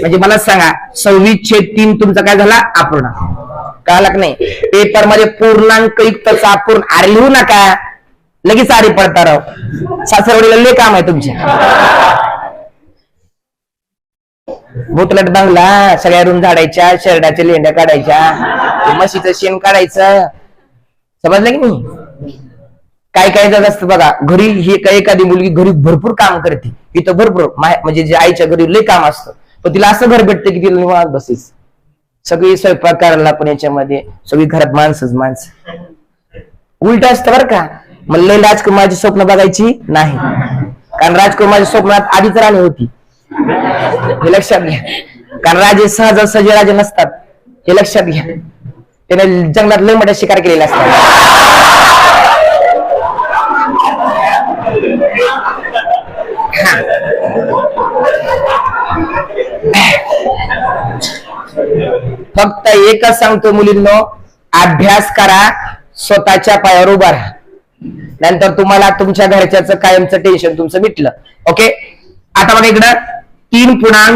म्हणजे मला सांगा सव्वीस छेद तीन तुमचा काय झाला? अपूर्ण. कळाला की नाही? पेपरमध्ये पूर्णांक युक्तचा अपूर्ण. आरे लिहू नका. लगेच आरे पडता राव. सासरवडीला लय काम आहे तुमचे. बुटलट बांगला सगळ्या रूम झाडायच्या शेरडाच्या लेंड्या काढायच्या म्हशीचं शेण काढायचं. समजलं की नाही? काय काय जात असतं बघा घरी ही काय एखादी मुलगी घरी भरपूर काम करते. इथं भरपूर म्हणजे जे आईच्या घरी लय काम असतं. पण तिला असं घर भेटतं की तिला निवांत बसेस सगळी स्वयंपाक करायला पण याच्यामध्ये सगळी घरात माणसंच माणसं. उलट असतं बरं का. मला लय राजकुमारची स्वप्न बघायची नाही. कारण राजकुमारच्या स्वप्नात आधीच राणी होती. हे लक्षात घ्या. कारण राजे सहज सजे राजे नसतात. हे लक्षात घ्या. त्याने जंगलात लय मोठ्या शिकार केलेल्या असतात. फक्त एकच सांगतो मुलींनो अभ्यास करा स्वतःच्या पायावर उभा राहा. नंतर तुम्हाला तुमच्या घरच्याचं कायमचं टेन्शन तुमचं मिटलं. ओके आता बघा इकडं तीन पूर्णांक